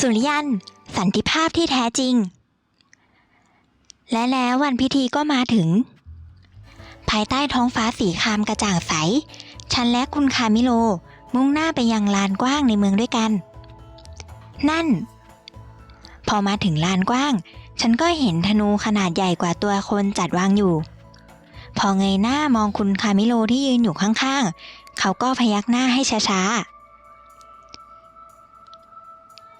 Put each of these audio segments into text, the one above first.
สุริยัน สันติภาพที่แท้จริง และแล้ววันพิธีก็มาถึง ภายใต้ท้องฟ้าสีครามกระจ่างใส ฉันและคุณคามิโล มุ่งหน้าไปยังลานกว้างในเมืองด้วยกัน นั่น พอมาถึงลานกว้าง ฉันก็เห็นธนูขนาดใหญ่กว่าตัวคนจัดวางอยู่ พอเงยหน้ามองคุณคามิโลที่ยืนอยู่ข้างๆ เขาก็พยักหน้าให้ช้า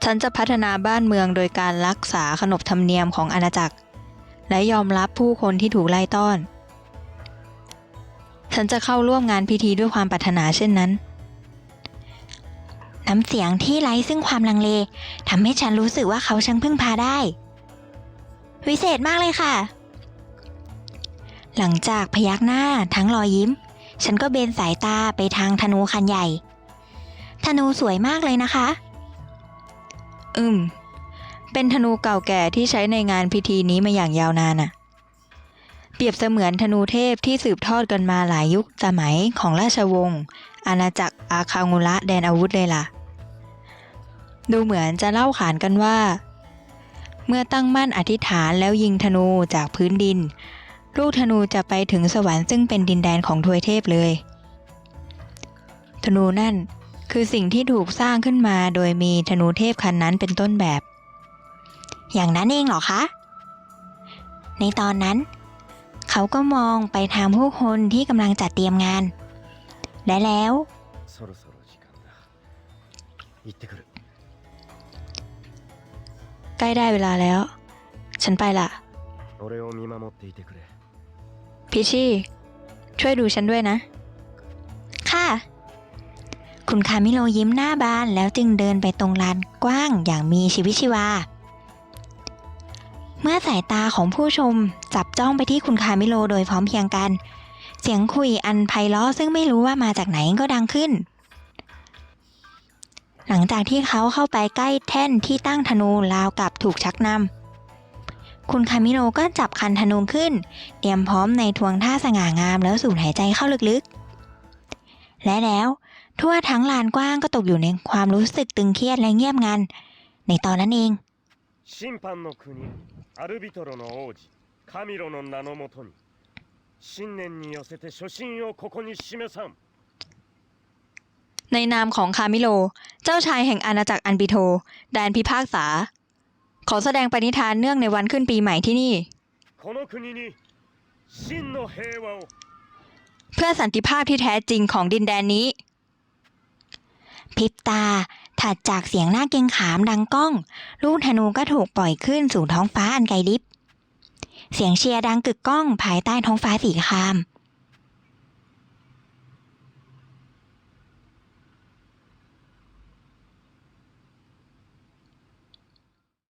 ฉันจะพัฒนาบ้านเมืองโดยการรักษาขนบธรรมเนียมของอาณาจักร และยอมรับผู้คนที่ถูกไล่ต้อน ฉันจะเข้าร่วมงานพิธีด้วยความปรารถนาเช่นนั้น น้ำเสียงที่ไร้ซึ่งความลังเลทำให้ฉันรู้สึกว่าเขาช่างพึ่งพาได้ วิเศษมากเลยค่ะ หลังจากพยักหน้าทั้งรอยยิ้ม ฉันก็เบนสายตาไปทางธนูคันใหญ่ธนูสวยมากเลยนะคะ อืม เป็นธนูเก่าแก่ที่ใช้ในงานพิธีนี้มาอย่างยาวนานอะเปรียบเสมือนธนูเทพที่สืบทอดกันมาหลายยุคสมัยของราชวงศ์อาณาจักรอาคางูระแดนอาวุธเลยล่ะ ดูเหมือนจะเล่าขานกันว่า เมื่อตั้งมั่นอธิษฐานแล้วยิงธนูจากพื้นดิน ลูกธนูจะไปถึงสวรรค์ซึ่งเป็นดินแดนของทวยเทพเลย ธนูนั่น คือสิ่งที่ถูกสร้างขึ้นมาโดยมีธนูเทพคันนั้นเป็นต้นแบบ อย่างนั้นเองเหรอคะ ในตอนนั้น เขาก็มองไปทางผู้คนที่กำลังจัดเตรียมงาน และแล้ว ใกล้ได้เวลาแล้ว ฉันไปละพิชี่ช่วยดูฉันด้วยนะ คุณคามิโลยิ้มหน้าบานแล้วจึงเดินไปตรงลานกว้างอย่างมีชีวิตชีวา เมื่อสายตาของผู้ชมจับจ้องไปที่คุณคามิโลโดยพร้อมเพรียงกัน เสียงคุยอันไพเราะซึ่งไม่รู้ว่ามาจากไหนก็ดังขึ้น หลังจากที่เขาเข้าไปใกล้แท่นที่ตั้งธนูราวกับถูกชักนำคุณคามิโลก็จับคันธนูขึ้น เตรียมพร้อมในทวงท่าสง่างามแล้วสูดหายใจเข้าลึกๆ และแล้ว ทั่วทั้งลานกว้างก็ตกอยู่ในความรู้สึกตึงเครียดและเงียบงัน ในตอนนั้นเอง 審判の国アルビトロの王子カミロの名のもとに新年に寄せて初心をここに示さん ในนามของคามิโล เจ้าชายแห่งอาณาจักรอันปิโท แดนพิพากษา ขอแสดงปณิธานเนื่องในวันขึ้นปีใหม่ที่นี่ この国に真の平和を เพื่อสันติภาพที่แท้จริงของดินแดนนี้ พริบตา ถัดจากเสียงหน้าเกงขามดังก้อง ลูกธนูก็ถูกปล่อยขึ้นสู่ท้องฟ้าอันไกลลิบ เสียงเชียร์ดังกึกก้องภายใต้ท้องฟ้าสีคราม